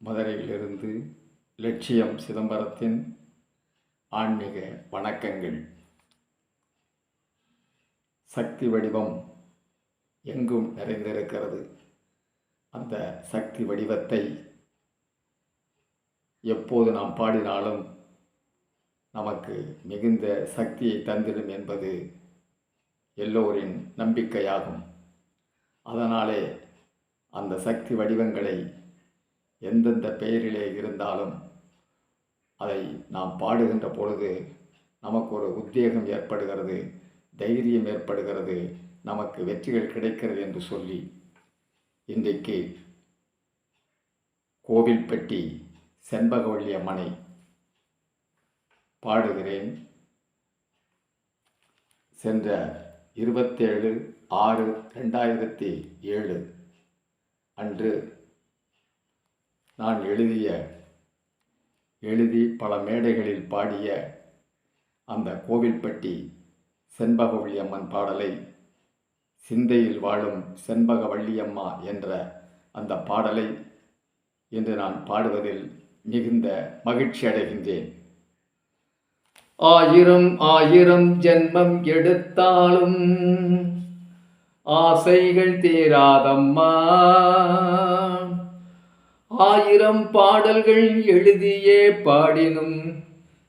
மதுரையிலிருந்து லட்சியம் சிதம்பரத்தின் ஆன்மீக வணக்கங்கள். சக்தி வடிவம் எங்கும் நிறைந்திருக்கிறது. அந்த சக்தி வடிவத்தை எப்போது நாம் பாடினாலும் நமக்கு மிகுந்த சக்தியை தந்திடும் என்பது எல்லோரின் நம்பிக்கையாகும். அதனாலே அந்த சக்தி வடிவங்களை எந்தெந்த பெயரிலே இருந்தாலும் அதை நாம் பாடுகின்ற பொழுது நமக்கு ஒரு உத்வேகம் ஏற்படுகிறது தைரியம் ஏற்படுகிறது நமக்கு வெற்றிகள் கிடைக்கிறது என்று சொல்லி இன்றைக்கு கோவில்பட்டி செண்பகவள்ளி அம்மனை பாடுகிறேன். சென்ற இருபத்தேழு ஆறு ரெண்டாயிரத்தி ஏழு அன்று நான் எழுதிய எழுதி பல மேடைகளில் பாடிய அந்த கோவில்பட்டி செண்பகவள்ளியம்மன் பாடலை சிந்தையில் வாழும் செண்பகவள்ளியம்மா என்ற அந்த பாடலை இன்று நான் பாடுவதில் மிகுந்த மகிழ்ச்சி அடைகின்றேன். ஆயிரம் ஆயிரம் ஜென்மம் எடுத்தாலும் ஆசைகள் தீராதம்மா. ஆயிரம் பாடல்கள் எழுதியே பாடினும்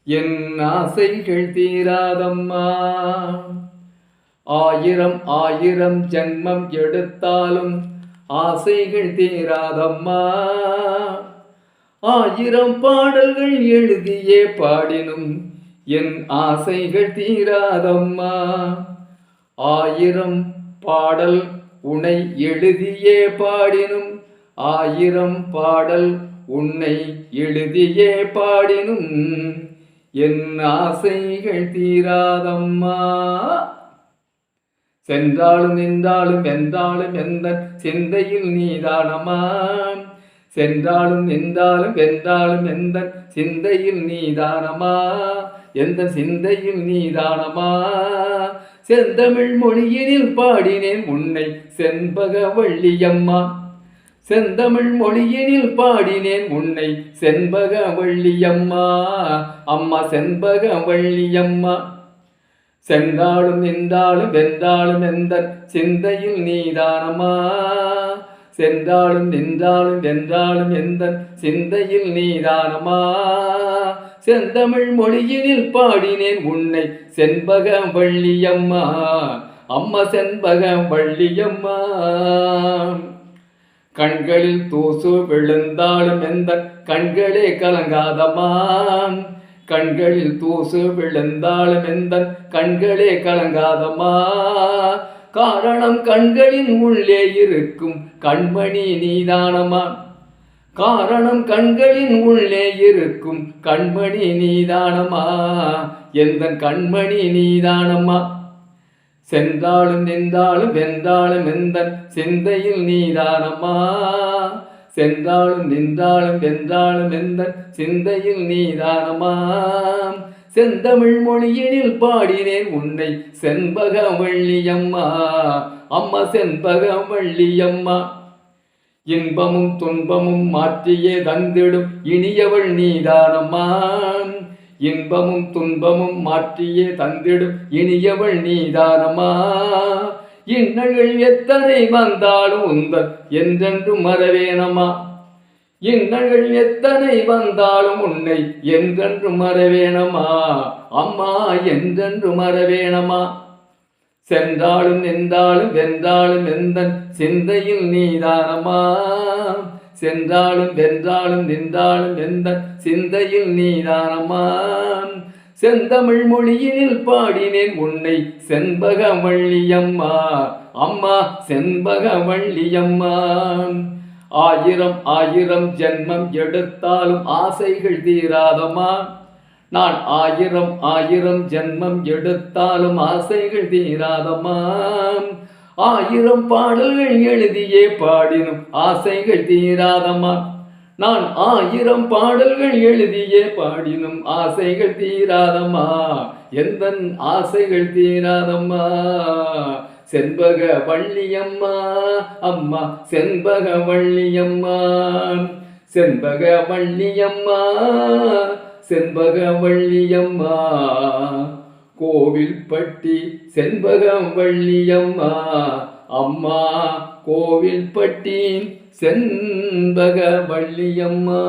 என் ஆசைகள் தீராதம்மா. ஆயிரம் ஆயிரம் ஜென்மம் எடுத்தாலும் ஆசைகள் தீராதம்மா. ஆயிரம் பாடல்கள் எழுதியே பாடினும் என் ஆசைகள் தீராதம்மா. ஆயிரம் பாடல் உனை எழுதியே பாடினும் ஆயிரம் பாடல் உன்னை எழுதியே பாடினும் என் ஆசைகள் தீராதம்மா. சென்றாலும் நின்றாலும் வென்றாலும் எந்த சிந்தையில் நீதானமா சென்றாலும் நின்றாலும் வென்றாலும் எந்த சிந்தையில் நீதானமா எந்த சிந்தையில் நீதானமா செந்தமிழ் மொழியினில் பாடினேன் உன்னை செண்பக வள்ளியம்மா. செந்தமிழ் மொழியினில் பாடினேன் உன்னை. செண்பக வள்ளியம்மா. அம்மா செண்பக வள்ளியம்மா. சென்றாலும் நின்றாலும் வென்றாலும் எந்த சிந்தையில் நீதானம்மா. சென்றாலும் நின்றாலும் வென்றாலும் எந்த சிந்தையில் நீதானமா செந்தமிழ் மொழியினில் பாடினேன் உன்னை. செண்பக வள்ளியம்மா. அம்மா செண்பக வள்ளியம்மா. கண்களில் தூசு விழுந்தாலும் எந்த கண்களே கலங்காதமான் கண்களில் தூசு விழுந்தாலும் எந்த கண்களே கலங்காதமா காரணம் கண்களின் உள்ளே இருக்கும் கண்மணி நீதானமான் காரணம் கண்களின் உள்ளே இருக்கும் கண்மணி நீதானமா எந்த கண்மணி நீதானமா சென்றாலும் நின்றாலும் வென்றாலும் எந்த சிந்தையில் நீதானம்மா. சென்றாலும் நின்றாலும் வென்றாலும் எந்த சிந்தையில் நீதானம்மா. செந்தமிழ் மொழியினில் பாடினேன் உன்னை செண்பக வள்ளியம்மா. அம்மா செண்பக வள்ளியம்மா. இன்பமும் துன்பமும் மாற்றியே தந்திடும் இனியவள் நீதானம்மா. இன்பமும் துன்பமும் மாற்றியே தந்திடும். இனியவள் நீதானமா இன்னல்கள் எத்தனை வந்தாலும் உந்தன் என்றென்றும் மறவேனமா இன்னல்கள் எத்தனை வந்தாலும் உன்னை என்றென்று மறவேணமா அம்மா என்றென்று மறவேணமா சென்றாலும் நின்றாலும் வென்றாலும் எந்த சிந்தையில் நீதானமா சென்றாலும் வென்றாலும் நின்றாலும் எந்த சிந்தையில் நீதானமா செந்தமிழ் மொழியினில் பாடினேன் உன்னை செண்பகவள்ளியம்மா. அம்மா செண்பகவள்ளியம்மா ஆயிரம் ஆயிரம் ஜென்மம் எடுத்தாலும் ஆசைகள் தீராதமா நான் ஆயிரம் ஆயிரம் ஜென்மம் எடுத்தாலும் ஆசைகள் தீராதம்மா ஆயிரம் பாடல்கள் எழுதியே பாடினும் ஆசைகள் தீராதம்மா. நான் ஆயிரம் பாடல்கள் எழுதியே பாடினும் ஆசைகள் தீராதம்மா. எந்த ஆசைகள் தீராதம்மா? செண்பக வள்ளியம்மா. அம்மா செண்பக வள்ளியம்மா. செண்பக வள்ளியம்மா. செண்பக வள்ளியம்மா. கோவில்பட்டி செண்பகம் வள்ளியம்மா அம்மா கோவில்பட்டி செண்பக வள்ளியம்மா